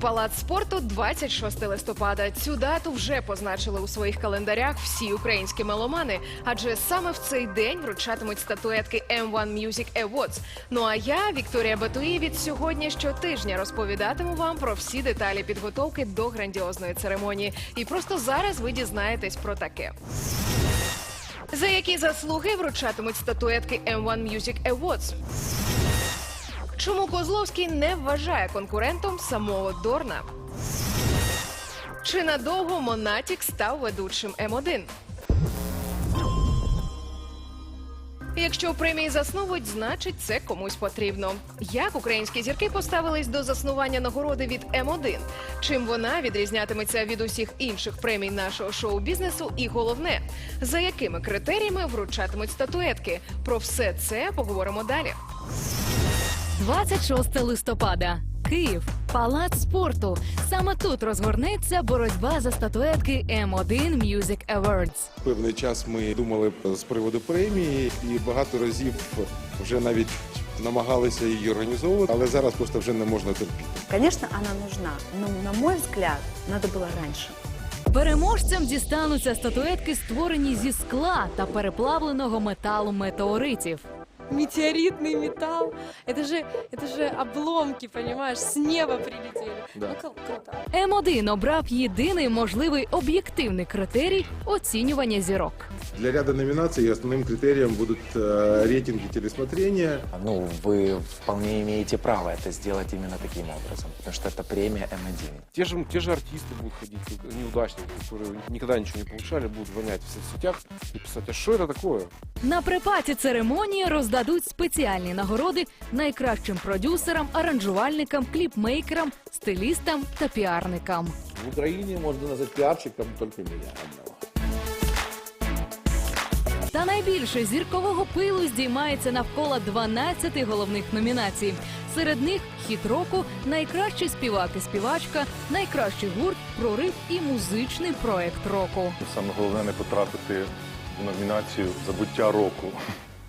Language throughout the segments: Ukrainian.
Палац спорту 26 листопада. Цю дату вже позначили у своїх календарях всі українські меломани, адже саме в цей день вручатимуть статуетки M1 Music Awards. Ну а я, Вікторія Батуї, від сьогодні щотижня розповідатиму вам про всі деталі підготовки до грандіозної церемонії. І просто зараз ви дізнаєтесь про таке. За які заслуги вручатимуть статуетки M1 Music Awards? Чому Козловський не вважає конкурентом самого Дорна? Чи надовго Монатік став ведучим М1? Якщо премії заснують, значить це комусь потрібно. Як українські зірки поставились до заснування нагороди від М1? Чим вона відрізнятиметься від усіх інших премій нашого шоу-бізнесу? І головне, за якими критеріями вручатимуть статуетки? Про все це поговоримо далі. 26 листопада. Київ, палац спорту. Саме тут розгорнеться боротьба за статуетки M1 Music Awards. Певний час ми думали з приводу премії, і багато разів вже навіть намагалися її організовувати, але зараз просто вже не можна терпіти. Конечно, она нужна, но, на мой взгляд, надо было раньше. Переможцям дістануться статуетки, створені зі скла та переплавленого металу метеоритів метеоритный металл. Это же, это же обломки, понимаешь, с неба прилетели. Да. Ну, кру- круто. М1 обрав єдиний можливий об'єктивний критерій оцінювання зірок. Для ряду номінацій основним критерієм будуть е, рейтинги телесмотрения. Ну, вы вполне имеете право это сделать именно таким образом, потому что это премия М1. Те же, те же артисты будут ходить, неудачники, которые никогда ничего не получали, будут вонять в соцсетях и писать, а что это такое? На припаті церемонії роздадуть спеціальні нагороди найкращим продюсерам, аранжувальникам, кліпмейкерам, стилістам та піарникам. В Украине можно назвать пиарщиком только меня одного. Та найбільше зіркового пилу здіймається навколо 12 головних номінацій. Серед них хіт року, найкращий співак і співачка, найкращий гурт, прорив і музичний проект року. Саме головне не потрапити в номінацію Забуття року.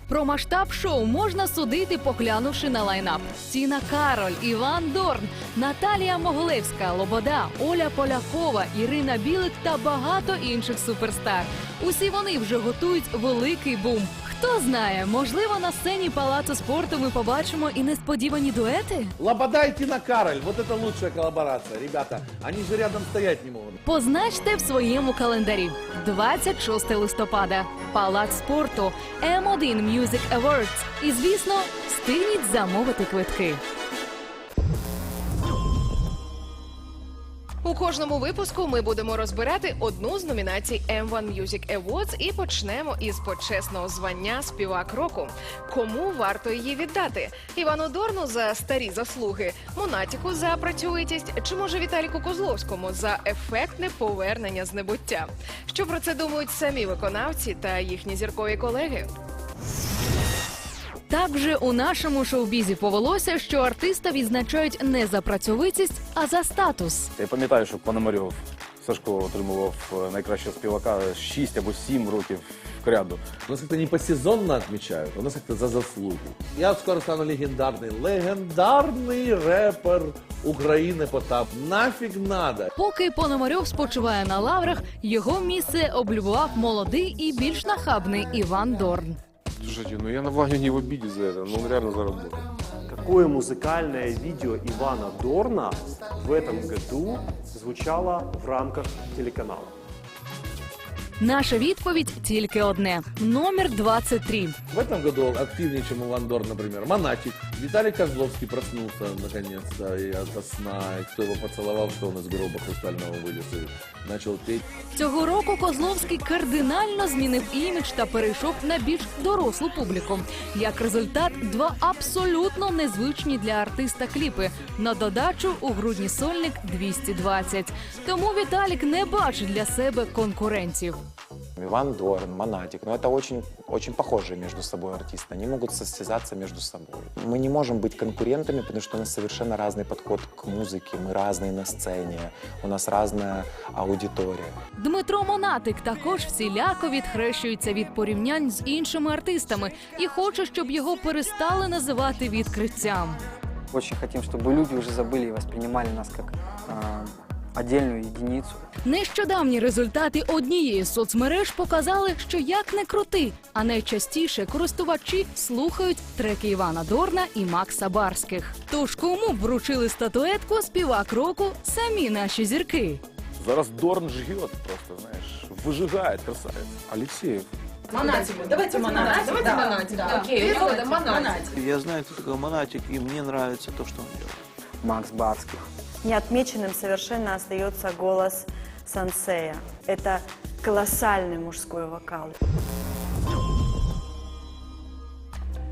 Про масштаб шоу можна судити, поглянувши на лайнап. Сіна Кароль, Іван Дорн, Наталія Моголевська, Лобода, Оля Полякова, Ірина Білик та багато інших суперстар. Усі вони вже готують великий бум. Хто знає, можливо, на сцені палацу спорту ми побачимо і несподівані дуети. Лобода и Тина Кароль, вот это лучшая коллаборация, ребята. Они же рядом стоять не могут. Позначте в своєму календарі 26 листопада. Палац спорту М1 Music Awards. І звісно, встигніть замовити квитки. У кожному випуску ми будемо розбирати одну з номінацій M1 Music Awards і почнемо із почесного звання співак року. Кому варто її віддати? Івану Дорну за старі заслуги, Монатіку за працьовитість, чи може Віталіку Козловському за ефектне повернення з небуття? Що про це думають самі виконавці та їхні зіркові колеги? Так вже у нашому шоу-бізі повелося, що артиста відзначають не за працьовитість, а за статус. Я пам'ятаю, що Пономарьов Сашко отримував е, найкращого співака 6 або 7 років кряду. У нас как-то не посезонно отмечают, у нас как-то за заслуги. Я вот скоро стану легендарный, легендарный рэпер Украины Потап. Нафиг надо. Поки Пономарьов спочиває на лаврах, його місце облюбував молодий і більш нахабний Іван Дорн. Слушайте, ну я на Ваню не в обиде за это, ну он реально заработал. Какое музыкальное видео Ивана Дорна в этом году звучало в рамках телеканала? Наша відповідь тільки одне: номер 23. В этом году активнее, чем Иван Дор, например, Монатик. Виталий Козловский проснулся наконец-то и ото сна. И кто его поцеловал, что он из гроба хрустального вылез и начал петь. Цього року Козловський кардинально змінив імідж та перейшов на більш дорослу публіку. Як результат, два абсолютно незвичні для артиста кліпи. На додачу у грудні сольник 220. Тому Віталік не бачить для себе конкурентів Иван Дорн, Монатик, ну это очень, очень похожие между собой артисты. Они могут состязаться между собой. Мы не можем быть конкурентами, потому что у нас совершенно разный подход к музыке, мы разные на сцене, у нас разная аудитория. Дмитро Монатик також всіляко відхрещується від порівнянь з іншими артистами і хоче, щоб його перестали називати відкриттям. очень хотим, чтобы люди уже забыли и воспринимали нас как э, отдельную единицу. Нещодавні результати однієї з соцмереж показали, що як не крути, а найчастіше користувачі слухають треки Івана Дорна і Макса Барських. Тож кому б вручили статуетку співак року самі наші зірки. Зараз Дорн жгет просто, знаешь, выжигает красавец. Алексеев. Давайте Монатик. Давайте Монатик. Окей, Монатик. Я знаю, кто такой Монатик, и мне нравится то, что он делает. Макс Барских. Неотмеченным совершенно остается голос Сансея. Это колоссальный мужской вокал.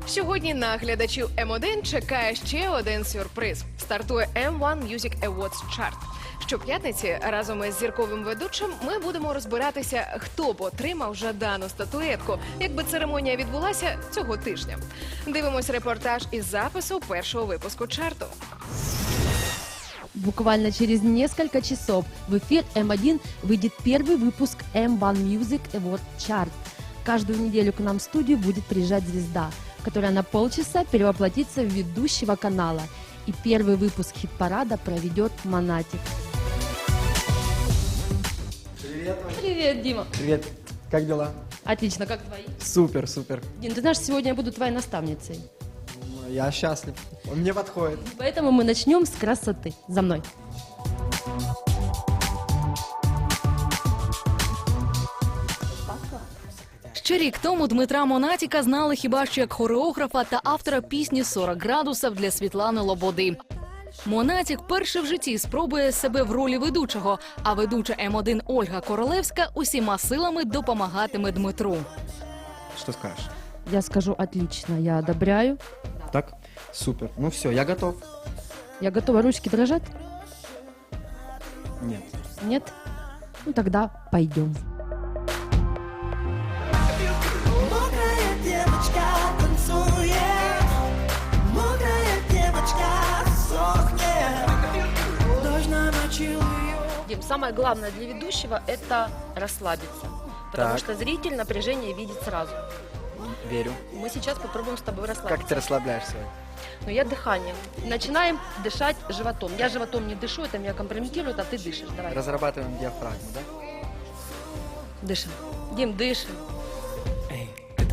Сьогодні на глядачів М1 чекає ще один сюрприз. Стартує M1 Music Awards Chart. Щоп'ятниці разом із зірковим ведучим ми будемо розбиратися, хто б отримав жадану статуетку, якби церемонія відбулася цього тижня. Дивимось репортаж із запису першого випуску чарту. Буквально через несколько часов в эфир М1 выйдет первый выпуск M1 Music Award Chart. Каждую неделю к нам в студию будет приезжать звезда, которая на полчаса перевоплотится в ведущего канала. И первый выпуск хит-парада проведет Монатик. Привет, Дима. Привет, как дела? Отлично, как твои? Супер, супер. Дим, ты знаешь, сегодня я буду твоей наставницей. Я счастлив. Он мне подходит. Поэтому мы начнем с красоты. За мной. Ще рік тому Дмитра Монатіка знали хіба що як хореографа та автора пісні «40 градусів для Світлани Лободи. Монатік перше в житті спробує себе в ролі ведучого, а ведуча М1 Ольга Королевська усіма силами допомагатиме Дмитру. Что скажешь? Я скажу отлично, я одобряю. Так? Супер. Ну все, я готов. Я готова. Ручки дрожат? Нет. Нет? Ну тогда пойдем. Мокрая девочка танцует, мокрая девочка сохнет. Дождь намочил ее. Дим, самое главное для ведущего – это расслабиться. Потому Так. что зритель напряжение видит сразу. Верю. Мы сейчас попробуем с тобой расслабиться. Как ты расслабляешься? Ну, я дыхание. Начинаем дышать животом. Я животом не дышу, это меня компрометирует, а ты дышишь. Давай. Разрабатываем диафрагму, да? Дышим. Дим, дышим.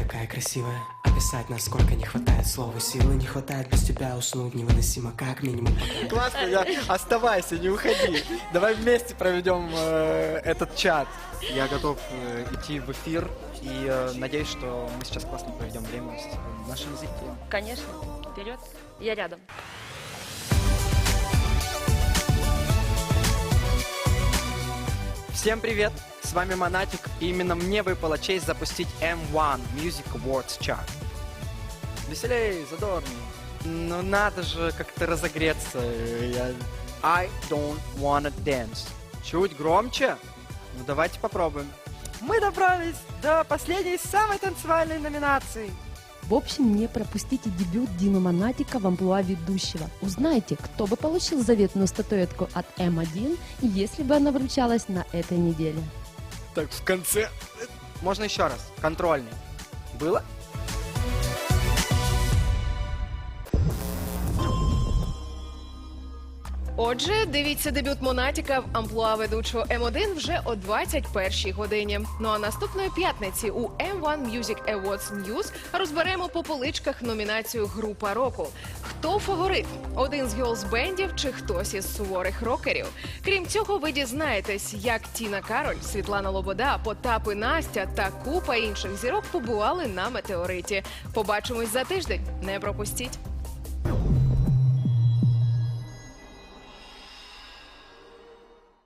Такая красивая Описать, насколько не хватает слов и силы Не хватает без тебя уснуть невыносимо Как минимум пока Классно, я... оставайся, не уходи. Давай вместе проведем э, этот чат. Я готов э, идти в эфир и э, надеюсь, что мы сейчас классно проведем время с нашими зрителями. Конечно. Вперед. Я рядом. Всем привет! С вами Монатик, и именно мне выпала честь запустить M1 Music Awards Chart. Веселей, задорней. Ну надо же как-то разогреться. Я... I don't wanna dance. Чуть громче? Ну давайте попробуем. Мы добрались до последней самой танцевальной номинации. В общем, не пропустите дебют Димы Монатика в амплуа ведущего. Узнайте, кто бы получил заветную статуэтку от М1, если бы она вручалась на этой неделе. Так, в конце... Можно еще раз. Контрольный. Было? Отже, дивіться дебют Монатіка в амплуа ведучого М1 вже о 21-й годині. Ну а наступної п'ятниці у M1 Music Awards News розберемо по поличках номінацію Група року. Хто фаворит? Один з гіолз-бендів чи хтось із суворих рокерів? Крім цього, ви дізнаєтесь, як Тіна Кароль, Світлана Лобода, Потап і Настя та купа інших зірок побували на метеориті. Побачимось за тиждень. Не пропустіть.